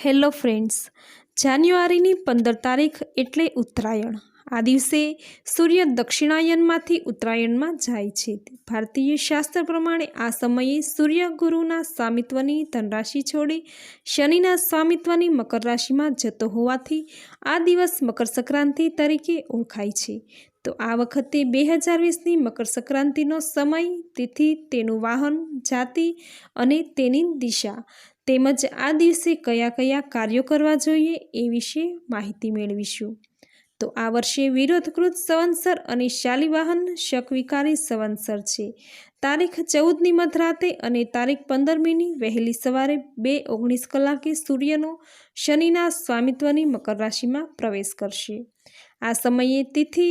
Hello friends, જાન્યુઆરીની પંદર તારીખ એટલે ઉત્તરાયણ. આ દિવસે સૂર્ય દક્ષિણાયનમાંથી ઉત્તરાયણમાં જાય છે. ભારતીય શાસ્ત્ર પ્રમાણે આ સમયે સૂર્ય ગુરુના સ્વામિત્વની ધનરાશિ છોડી શનિના સ્વામિત્વની મકર રાશિમાં જતો હોવાથી આ દિવસ મકર સંક્રાંતિ તરીકે ઓળખાય છે. તો આ વખતે બે હજાર વીસની મકર સંક્રાંતિનો સમય, તિથિ, તેનું વાહન, જાતિ અને તેની દિશા. તેમજ આ દિવસે કયા કયા કાર્યો કરવા જોઈએ એ વિશે માહિતી મેળવીશું. તો આ વર્ષે વિરોધકૃત સંવત્સર અને શાલિવાહન શકવિકારી સંવત્સર છે. તારીખ ચૌદની મધરાતે અને તારીખ પંદરમીની વહેલી સવારે બે ઓગણીસ કલાકે સૂર્યનો શનિના સ્વામિત્વની મકર રાશિમાં પ્રવેશ કરશે. આ સમયે તિથિ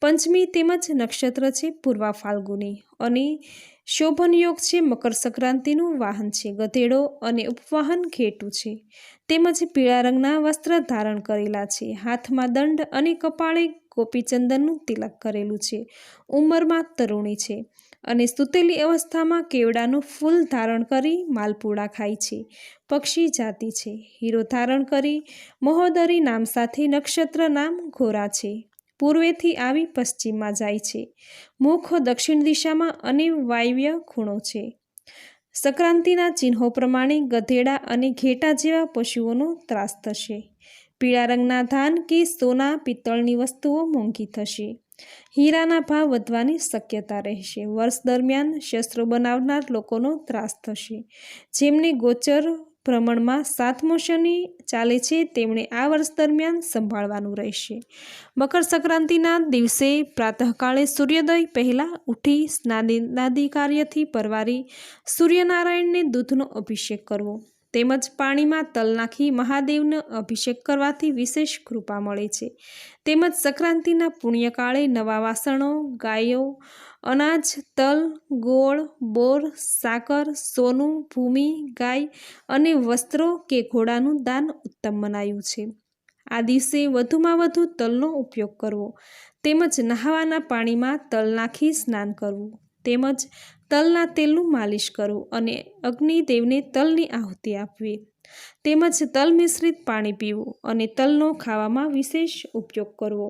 પંચમી તેમજ નક્ષત્ર છે પૂર્વા ફાલ્ગુની અને શોભન યોગ છે મકર સંક્રાંતિનું વાહન છે. ગધેડો અને ઉપવાહન ઘેટું છે. તેમજ પીળા રંગના વસ્ત્ર ધારણ કરેલા છે. હાથમાં દંડ અને કપાળે ગોપીચંદનનું તિલક કરેલું છે. ઉંમરમાં તરુણી છે. અને સૂતેલી અવસ્થામાં કેવડાનું ફૂલ ધારણ કરી માલપુડા ખાય છે. પક્ષી જાતિ છે. હીરો ધારણ કરી મહોદરી નામ સાથે નક્ષત્ર નામ ઘોરા છે. પૂર્વેથી આવી પશ્ચિમમાં જાય છે. મુખ દક્ષિણ દિશામાં અને વાયવ્ય ખૂણો છે. સંક્રાંતિના ચિહ્નો પ્રમાણે ગધેડા અને ઘેટા જેવા પશુઓનો ત્રાસ થશે. પીળા રંગના ધાન કે સોના પિત્તળની વસ્તુઓ મોંઘી થશે. હીરાના ભાવ વધવાની શક્યતા રહેશે. વર્ષ દરમિયાન શસ્ત્રો બનાવનાર લોકોનો ત્રાસ થશે. જેમને ગોચર ભ્રમણમાં સાતમો શનિ ચાલે છે, તેમણે આ વર્ષ દરમિયાન સંભાળવાનું રહેશે. મકર સંક્રાંતિના દિવસે પ્રાતઃકાળે સૂર્યોદય પહેલાં ઉઠી સ્નાદિ કાર્યથી પરવારી સૂર્યનારાયણને દૂધનો અભિષેક કરવો. તેમજ પાણીમાં તલ નાખી મહાદેવનો અભિષેક કરવાથી વિશેષ કૃપા મળે છે. તેમજ સંક્રાંતિના પુણ્યકાળે નવા વાસણો, ગાયો, અનાજ, તલ, ગોળ, બોર, સાકર, સોનું, ભૂમિ, ગાય અને વસ્ત્રો કે ઘોડાનું દાન ઉત્તમ મનાયું છે. આ દિવસે વધુમાં વધુ તલનો ઉપયોગ કરવો તેમજ નહાવાના પાણીમાં તલ નાખી સ્નાન કરવું. તેમજ તલના તેલનું માલિશ કરવું અને અગ્નિદેવને તલની આહુતિ આપવી. તેમજ તલ મિશ્રિત પાણી પીવું અને તલનો ખાવામાં વિશેષ ઉપયોગ કરવો.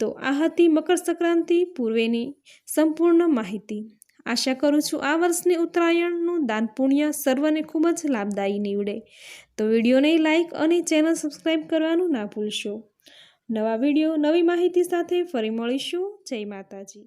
તો આ હતી મકર સંક્રાંતિ પૂર્વેની સંપૂર્ણ માહિતી. આશા કરું છું આ વર્ષની ઉત્તરાયણનું દાન પુણ્ય સર્વને ખૂબ જ લાભદાયી નીવડે. તો વિડીયોને લાઇક અને ચેનલ સબસ્ક્રાઈબ કરવાનું ના ભૂલશો. નવા વીડિયો, નવી માહિતી સાથે ફરી મળીશું. જય માતાજી.